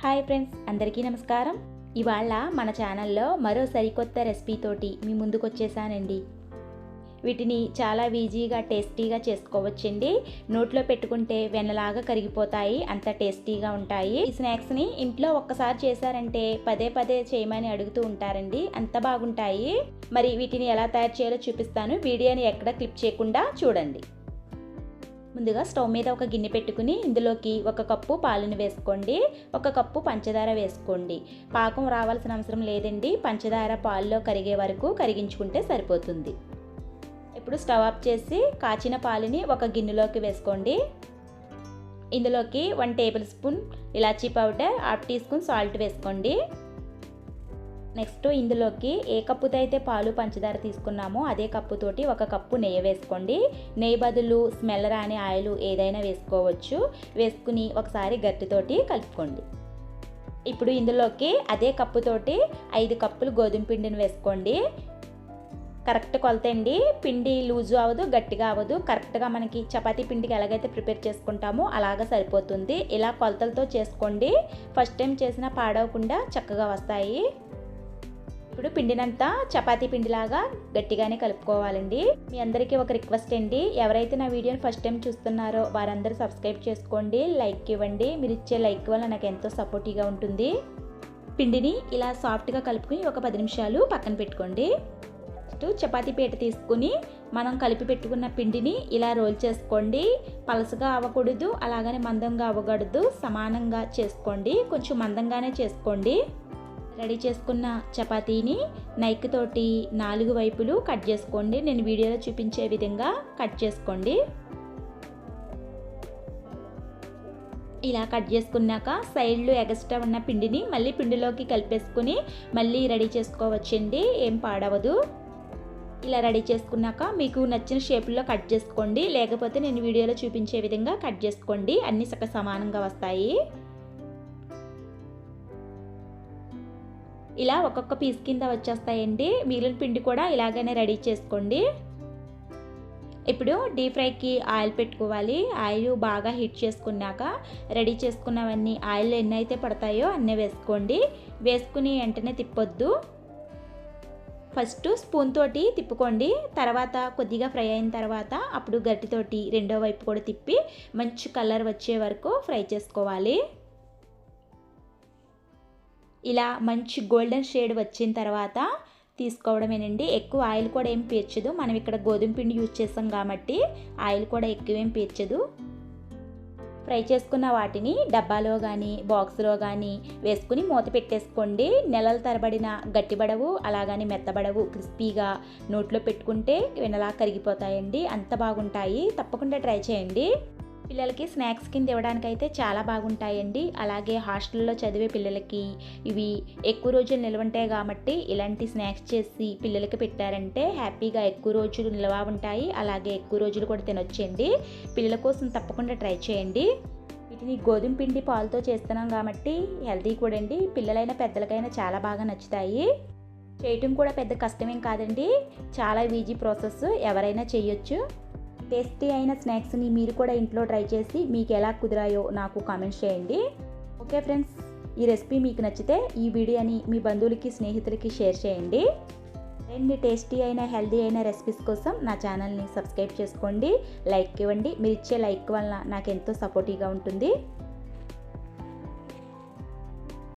Hi friends అందరికీ నమస్కారం. ఇవాళ మన ఛానల్లో మరో సరికొత్త రెసిపీ తోటి మీ ముందుకు వచ్చేసానండి వీటిని చాలా ఈజీగా టేస్టీగా చేసుకోవచ్చండి. నోట్లో పెట్టుకుంటే వెన్నలాగా కరిగిపోతాయి అంత టేస్టీగా ఉంటాయి. ఈ స్నాక్స్ని ఇంట్లో ఒక్కసారి చేశారంటే పదే పదే చేయమని అడుగుతూ ఉంటారండి. అంత బాగుంటాయి. మరి వీటిని ఎలా తయారు చేయాలో చూపిస్తాను. వీడియోని ఎక్కడ క్లిప్ చేయకుండా చూడండి. ముందుగా స్టవ్ మీద ఒక గిన్నె పెట్టుకుని ఇందులోకి ఒక కప్పు పాలను వేసుకోండి. ఒక కప్పు పంచదార వేసుకోండి. పాకం రావాల్సిన అవసరం లేదండి. పంచదార పాల్లో కరిగే వరకు కరిగించుకుంటే సరిపోతుంది. ఇప్పుడు స్టవ్ ఆఫ్ చేసి కాచిన పాలని ఒక గిన్నెలోకి వేసుకోండి. ఇందులోకి వన్ టేబుల్ స్పూన్ ఇలాచీ powder half teaspoon salt వేసుకోండి. నెక్స్ట్ ఇందులోకి ఏ కప్పుతో అయితే పాలు పంచదార తీసుకున్నామో అదే కప్పుతోటి ఒక కప్పు నెయ్యి వేసుకోండి. నెయ్యి బదులు స్మెల్ రాని ఆయిల్ ఏదైనా వేసుకోవచ్చు. వేసుకుని ఒకసారి గట్టితోటి కలుపుకోండి. ఇప్పుడు ఇందులోకి అదే కప్పుతోటి ఐదు కప్పులు గోధుమ పిండిని వేసుకోండి. కరెక్ట్ కొలత అండి. పిండి లూజు అవ్వదు గట్టిగా అవ్వదు. కరెక్ట్గా మనకి చపాతీ పిండికి ఎలాగైతే ప్రిపేర్ చేసుకుంటామో అలాగా సరిపోతుంది. ఇలా కొలతలతో చేసుకోండి. ఫస్ట్ టైం చేసినా పాడవకుండా చక్కగా వస్తాయి. ఇప్పుడు పిండినంతా చపాతీ పిండిలాగా గట్టిగానే కలుపుకోవాలండి. మీ అందరికీ ఒక రిక్వెస్ట్ అండి. ఎవరైతే నా వీడియోని ఫస్ట్ టైం చూస్తున్నారో వారందరూ సబ్స్క్రైబ్ చేసుకోండి లైక్ ఇవ్వండి. మీరు ఇచ్చే లైక్ వల్ల నాకు ఎంతో సపోర్టివ్గా ఉంటుంది. పిండిని ఇలా సాఫ్ట్గా కలుపుకుని ఒక పది నిమిషాలు పక్కన పెట్టుకోండి. నెక్స్ట్ చపాతీ పీట తీసుకుని మనం కలిపి పెట్టుకున్న పిండిని ఇలా రోల్ చేసుకోండి. పలసగా అవ్వకూడదు అలాగనే మందంగా అవ్వకూడదు. సమానంగా చేసుకోండి. కొంచెం మందంగానే చేసుకోండి. రెడీ చేసుకున్న చపాతీని నైక్ తోటి నాలుగు వైపులు కట్ చేసుకోండి. నేను వీడియోలో చూపించే విధంగా కట్ చేసుకోండి. ఇలా కట్ చేసుకున్నాక సైడ్లు ఎగస్ట్రా ఉన్న పిండిని మళ్ళీ పిండిలోకి కలిపేసుకుని మళ్ళీ రెడీ చేసుకోవచ్చండి. ఏం పాడవదు. ఇలా రెడీ చేసుకున్నాక మీకు నచ్చిన షేపుల్లో కట్ చేసుకోండి. లేకపోతే నేను వీడియోలో చూపించే విధంగా కట్ చేసుకోండి. అన్నీ సక సమానంగా వస్తాయి. ఇలా ఒక్కొక్క పీస్ కింద వచ్చేస్తాయండి. మిగిలిన పిండి కూడా ఇలాగనే రెడీ చేసుకోండి. ఇప్పుడు డీప్ ఫ్రైకి ఆయిల్ పెట్టుకోవాలి. ఆయిల్ బాగా హీట్ చేసుకున్నాక రెడీ చేసుకున్నవన్నీ ఆయిల్ ఎన్ని అయితే పడతాయో అన్నీ వేసుకోండి. వేసుకుని వెంటనే తిప్పొద్దు. ఫస్ట్ స్పూన్ తోటి తిప్పుకోండి. తర్వాత కొద్దిగా ఫ్రై అయిన తర్వాత అప్పుడు గట్టితోటి రెండో వైపు కూడా తిప్పి మంచి కలర్ వచ్చే వరకు ఫ్రై చేసుకోవాలి. ఇలా మంచి గోల్డెన్ షేడ్ వచ్చిన తర్వాత తీసుకోవడమేనండి. ఎక్కువ ఆయిల్ కూడా ఏం పీర్చదు. మనం ఇక్కడ గోధుమ పిండి యూజ్ చేస్తాం కాబట్టి ఆయిల్ కూడా ఎక్కువేం పీర్చదు. ఫ్రై చేసుకున్న వాటిని డబ్బాలో కానీ బాక్స్లో కానీ వేసుకుని మూత పెట్టేసుకోండి. నెలల తరబడిన గట్టిబడవు అలాగని మెత్తబడవు క్రిస్పీగా నోట్లో పెట్టుకుంటే వెనలా కరిగిపోతాయండి. అంత బాగుంటాయి. తప్పకుండా ట్రై చేయండి. పిల్లలకి స్నాక్స్ కింద ఇవ్వడానికైతే చాలా బాగుంటాయండి. అలాగే హాస్టల్లో చదివే పిల్లలకి ఇవి ఎక్కువ రోజులు నిలవంటాయి కాబట్టి ఇలాంటి స్నాక్స్ చేసి పిల్లలకి పెట్టారంటే హ్యాపీగా ఎక్కువ రోజులు నిల్వ ఉంటాయి. అలాగే ఎక్కువ రోజులు కూడా తినొచ్చండి. పిల్లల కోసం తప్పకుండా ట్రై చేయండి. వీటిని గోధుమ పిండి పాలతో చేస్తున్నాం కాబట్టి హెల్తీ కూడా అండి పిల్లలైనా పెద్దలకైనా చాలా బాగా నచ్చుతాయి. చేయటం కూడా పెద్ద కష్టమేం కాదండి. చాలా ఈజీ ప్రాసెస్. ఎవరైనా చేయొచ్చు. టేస్టీ అయిన స్నాక్స్ని మీరు కూడా ఇంట్లో ట్రై చేసి మీకు ఎలా కుదిరాయో నాకు కామెంట్స్ చేయండి. ఓకే ఫ్రెండ్స్ ఈ రెసిపీ మీకు నచ్చితే ఈ వీడియోని మీ బంధువులకి స్నేహితులకి షేర్ చేయండి. రెండు టేస్టీ అయిన హెల్దీ అయిన రెసిపీస్ కోసం నా ఛానల్ని సబ్స్క్రైబ్ చేసుకోండి. లైక్ ఇవ్వండి. మీరు ఇచ్చే లైక్ వలన నాకు ఎంతో సపోర్టివ్గా ఉంటుంది.